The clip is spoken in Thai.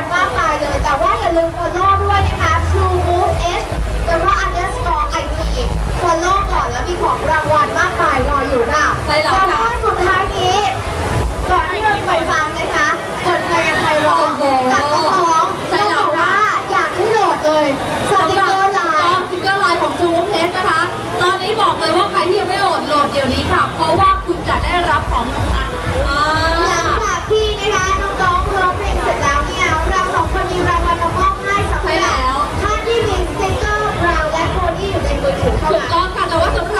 นมากมายเลย แต่ว่าอย่าลืม follow ด้วยนะคะ True Move S แต่ว่า underscore IT follow ก่อนแล้วมีของรางวัลมากมายรออยู่ค่ะใช่แล้ว ถูกต้องค่ะแต่ว่าสำหรับ